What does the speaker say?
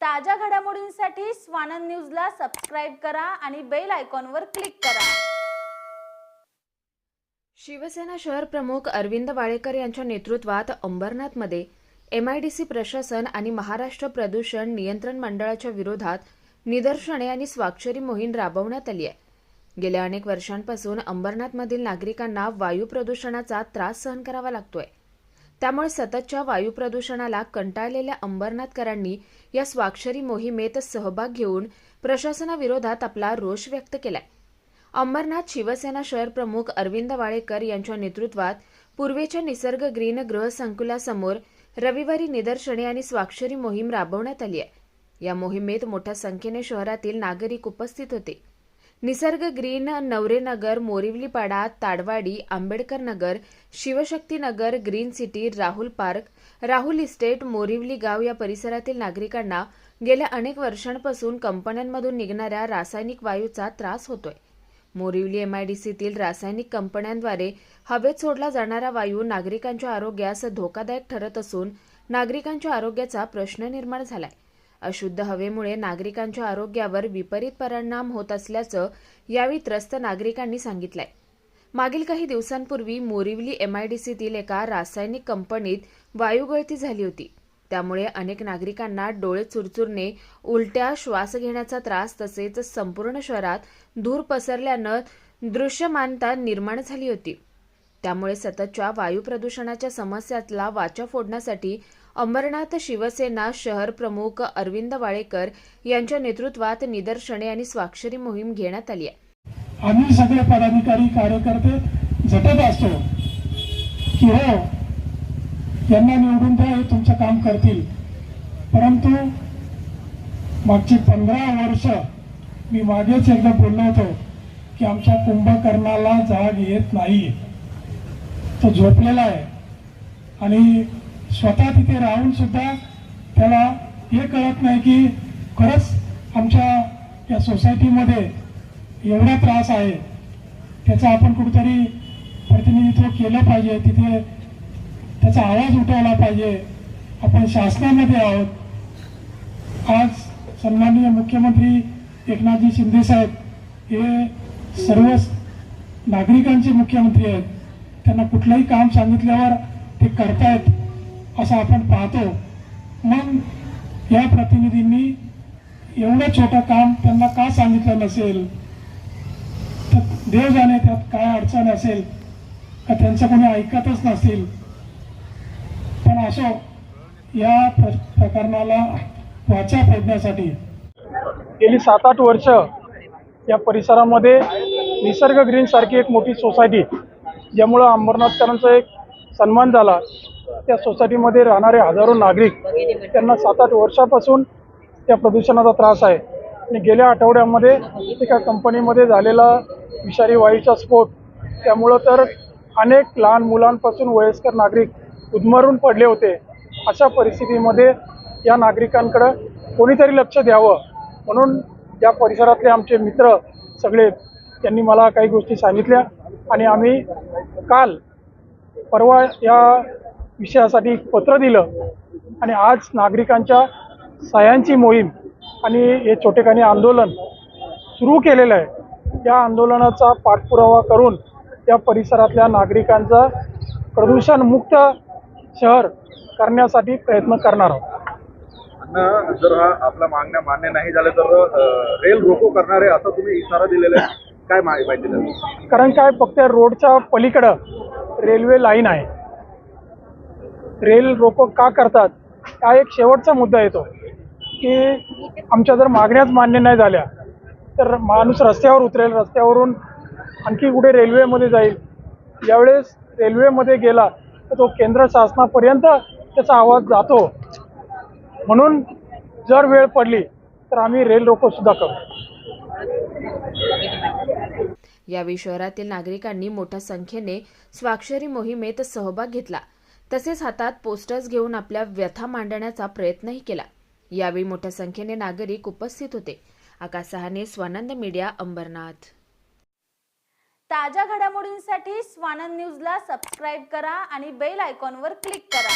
ताज्या घडामोडींसाठी स्वानंद न्यूजला सबस्क्राईब करा आणि बेल आयकॉनवर क्लिक करा. शिवसेना शहर प्रमुख अरविंद वाळेकर यांच्या नेतृत्वात अंबरनाथमध्ये एमआयडीसी प्रशासन आणि महाराष्ट्र प्रदूषण नियंत्रण मंडळाच्या विरोधात निदर्शने आणि स्वाक्षरी मोहीम राबवण्यात आली आहे. गेल्या अनेक वर्षांपासून अंबरनाथमधील नागरिकांना वायू प्रदूषणाचा त्रास सहन करावा लागतोय. त्यामुळे सततच्या वायू प्रदूषणाला कंटाळलेल्या अंबरनाथकरांनी या स्वाक्षरी मोहिमेत सहभाग घेऊन प्रशासनाविरोधात आपला रोष व्यक्त केलाय. अंबरनाथ शिवसेना शहर प्रमुख अरविंद वाळेकर यांच्या नेतृत्वात पूर्वेच्या निसर्ग ग्रीन गृहसंकुलासमोर रविवारी निदर्शने आणि स्वाक्षरी मोहीम राबवण्यात आली आहे. या मोहिमेत मोठ्या संख्येने शहरातील नागरिक उपस्थित होते. Nisarg green Navarenagar Morivalipada Tadwadi Ambedkar Nagar Shivshakti Nagar green city Rahul park Rahul estate Morivali गाव या परिसरातील नागरिकांना गेल्या अनेक वर्षांपासून कंपन्यांमधून निघणाऱ्या रासायनिक वायूचा त्रास होतोय. मोरिवली एमआयडीसीतील रासायनिक कंपन्यांद्वारे हवेत सोडला जाणारा वायू नागरिकांच्या आरोग्यास धोकादायक ठरत असून नागरिकांच्या आरोग्याचा प्रश्न निर्माण झालाय. अशुद्ध हवेमुळे नागरिकांच्या आरोग्यावर विपरीत परिणाम होत असल्याचं यावेळी त्रस्त नागरिकांनी सांगितलंय. मागील काही दिवसांपूर्वी मोरिवली एमआयडीसीतील एका रासायनिक कंपनीत वायुगळती झाली होती. त्यामुळे अनेक नागरिकांना डोळे चुरचुरणे उलट्या श्वास घेण्याचा त्रास तसेच संपूर्ण शहरात धूर पसरल्यानं दृश्यमानता निर्माण झाली होती. त्यामुळे सततच्या वायू प्रदूषणाच्या समस्यातला वाचा फोडण्यासाठी अंबरनाथ शिवसेना शहर प्रमुख अरविंद वाळेकर यांच्या नेतृत्वात निदर्शने आणि स्वाक्षरी मोहीम घेण्यात आली आहे. आम्ही सगळे पदाधिकारी कार्यकर्ते झटत असतो की हो यांना निवडून द्या हे तुमचं काम करतील. परंतु मागची पंधरा वर्ष मी मागेच एकदा बोललो होतो की आमच्या कुंभकर्णाला जाग येत नाही तो झोपलेला आहे. आणि स्वतः तिथे राहून सुद्धा त्याला हे कळत नाही की खरंच आमच्या या सोसायटीमध्ये एवढा त्रास आहे. त्याचा आपण कुठेतरी प्रतिनिधित्व केलं पाहिजे. तिथे त्याचा आवाज उठवला पाहिजे. आपण शासनामध्ये आहोत. आज सन्माननीय मुख्यमंत्री एकनाथजी शिंदे साहेब हे सर्व नागरिकांचे मुख्यमंत्री आहेत. त्यांना कुठलंही काम सांगितल्यावर ते करतायत असं आपण पाहतो. मग या प्रतिनिधींनी एवढं छोटं काम त्यांना का सांगितलं नसेल? तर देव जाणे त्यात काय अडचण असेल का त्यांचं कोणी ऐकतच नसेल? पण असो या प्रकरणाला वाचा फोडण्यासाठी. गेली सात आठ वर्ष या परिसरामध्ये निसर्ग ग्रीन सारखी एक मोठी सोसायटी ज्यामुळं अंबरनाथकरांचा एक सन्मान झाला. त्या सोसायटीमध्ये राहणारे हजारो नागरिक त्यांना सात आठ वर्षापासून त्या प्रदूषणाचा त्रास आहे. आणि गेल्या आठवड्यामध्ये एका कंपनीमध्ये झालेला विषारी वायूचा स्फोट त्यामुळं तर अनेक लहान मुलांपासून वयस्कर नागरिक उद्मरून पडले होते. अशा परिस्थितीमध्ये या नागरिकांकडं कोणीतरी लक्ष द्यावं म्हणून या परिसरातले आमचे मित्र सगळे त्यांनी मला काही गोष्टी सांगितल्या. आणि आम्ही काल परवा या विषयासाठी पत्र दिलं आणि आज नागरिकांच्या सह्यांची मोहीम आणि हे छोटेखानी आंदोलन सुरू केलेलं आहे. या आंदोलनाचा पाठपुरावा करून या परिसरातल्या नागरिकांचा प्रदूषणमुक्त शहर करण्यासाठी प्रयत्न करणार आहोत. जर हा आपला मागण्या मान्य नाही झाल्या तर रेल रोको करणार आहे असं तुम्ही इशारा दिलेला आहे. काय माहिती कारण काय फक्त रोडच्या पलीकडं रेल्वे लाईन आहे. रेल रोको का करतात हा एक शेवटचा मुद्दा येतो. की आमच्या जर मागण्याच मान्य नाही झाल्या तर माणूस रस्त्यावर उतरेल रस्त्यावरून आणखी कुठे रेल्वेमध्ये जाईल. यावेळेस रेल्वेमध्ये गेला तर तो केंद्र शासनापर्यंत त्याचा आवाज जातो. म्हणून जर वेळ पडली तर आम्ही रेल रोको सुद्धा करू. यावेळी शहरातील नागरिकांनी मोठ्या संख्येने स्वाक्षरी मोहिमेत सहभाग घेतला. तसेच हातात पोस्टर्स घेऊन आपल्या व्यथा मांडण्याचा प्रयत्नही केला. यावेळी मोठ्या संख्येने नागरिक उपस्थित होते. आकाश सहाने स्वानंद मीडिया अंबरनाथ. ताज्या घडामोडींसाठी स्वानंद न्यूजला सबस्क्राईब करा आणि बेल आयकॉनवर क्लिक करा.